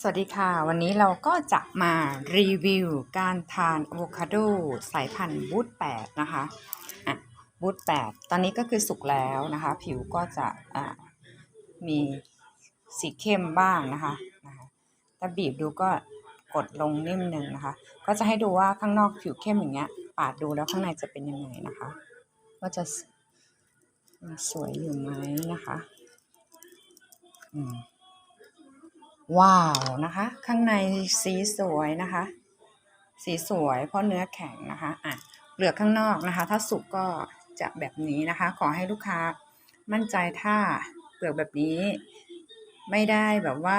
สวัสดีค่ะ วันนี้เราก็จะมารีวิวการทานอะโวคาโดสายพันธุ์บูทแปดนะคะอะบูทแปดตอนนี้ก็คือสุกแล้วนะคะ ผิวก็จะอะมีสีเข้มบ้างนะคะนะคะถ้าบีบดูก็กดลงนิ่มหนึ่งนะคะ ก็จะให้ดูว่าข้างนอกผิวเข้มอย่างเงี้ยปาดดูแล้วข้างในจะเป็นยังไงนะคะว่าจะสวยอยู่ไหมนะคะ อืม ว้าวนะคะ ข้างในสีสวยนะคะ สีสวยเพราะเนื้อแข็งนะคะอะเปลือกข้างนอกนะคะ ถ้าสุกก็จะแบบนี้นะคะ ขอให้ลูกค้ามั่นใจถ้าเปลือกแบบนี้ ไม่ได้แบบว่า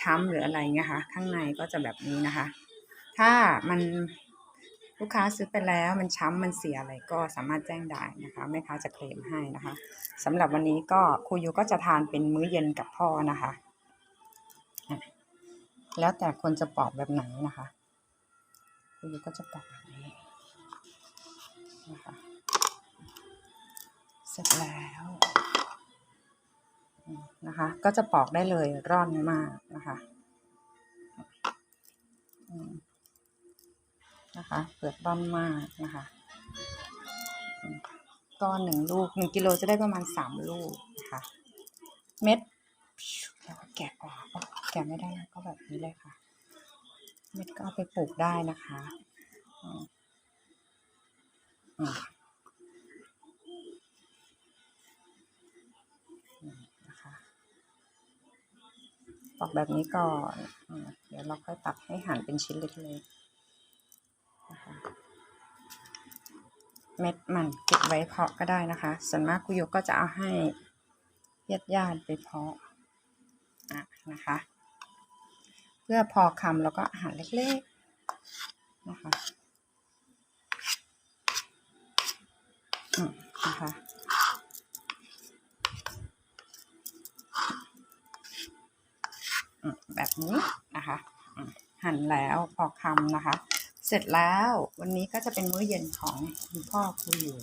ช้ำหรืออะไรเงี้ยค่ะข้างในก็จะแบบนี้นะคะ ถ้ามันลูกค้าซื้อไปแล้วมันช้ำมันเสียอะไรก็สามารถแจ้งได้นะคะแม่ค้าจะเคลมให้นะคะสำหรับวันนี้ก็ครูยูก็จะทานเป็นมื้อเย็นกับพ่อนะคะ แล้วแต่คนจะปอกแบบไหนนะคะคุณยูก็จะปอกแบบนี้นะคะเสร็จแล้วนะคะ ก็จะปอกได้เลยร่อนมากนะคะนะคะเปลือกร่อนมากนะคะอืมก็หนึ่งลูกหนึ่งกิโลจะได้ประมาณสามลูกนะคะ เม็ดแล้วก็แกะออก แกะไม่ได้ก็แบบนี้เลยค่ะ เม็ดก็เอาไปปลูกได้นะคะอืมอืมอืมนะคะปอกแบบนี้ก่อนอเดี๋ยวเราค่อยตัดให้หั่นเป็นชิ้นเล็กๆนะคะเม็ดมันเก็บไว้เพาะก็ได้นะคะ ส่วนมากคุยก็จะเอาให้ญาติญาติๆไปเพาะอะนะคะ พื่อพอคำแล้วก็อาหารเล็กๆนะคะอืมนะคะอืมแบบนี้นะคะอืมหั่นแล้วพอคำนะคะ เสร็จแล้ววันนี้ก็จะเป็นมื้อเย็นของคุณพ่อครูอยู่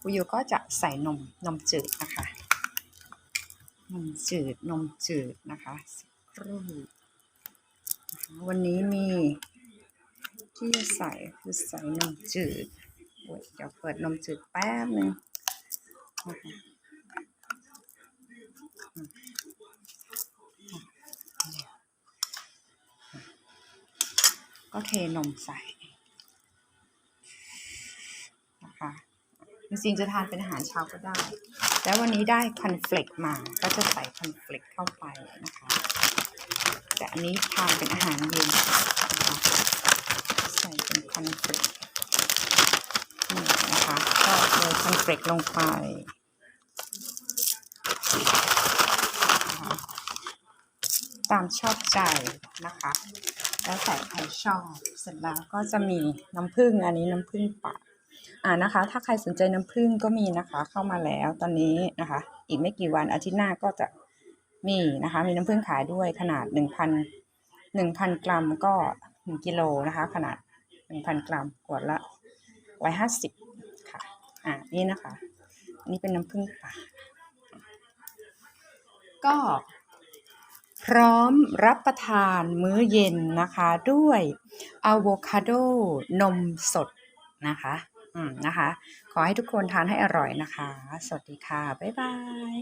ครูอยู่ก็จะใส่นมนมจืดนะคะนมจืดนมจืดนะคะสักครู่ วันนี้มีที่ใส่คือใส่นมจืดเดี๋ยวเปิดนมจืดแป๊บนึงก็เทนมใส่นะคะจริงๆจะทานเป็นอาหารเช้าก็ได้ แล้ววันนี้ได้คอนเฟลกมา ก็จะใส่คอนเฟลกเข้าไปนะคะ แต่อันนี้ทานเป็นอาหารเย็นนะคะใส่เป็นคอนเฟลกนี่นะคะก็โรยคอนเฟลกลงไปนะคะตามชอบใจนะคะ แล้วแต่ใครชอบเสร็จแล้วก็จะมีน้ำผึ้งอันนี้น้ำผึ้งป่าอ่านะคะ ถ้าใครสนใจน้ำผึ้งก็มีนะคะ เข้ามาแล้วตอนนี้นะคะ อีกไม่กี่วันอาทิตย์หน้าก็จะ มีนะคะ มีน้ำผึ้งขายด้วยขนาดหนึ่งพันหนึ่งพันกรัมก็หนึ่งกิโลนะคะ ขนาดหนึ่งพันกรัมขวดละร้อยห้าสิบค่ะ อ่านี่นะคะ อันนี้เป็นน้ำผึ้งป่าก็พร้อมรับประทานมื้อเย็นนะคะ ด้วยอะโวคาโดนมสดนะคะ อืมนะคะ ขอให้ทุกคนทานให้อร่อยนะคะ สวัสดีค่ะ บ๊ายบาย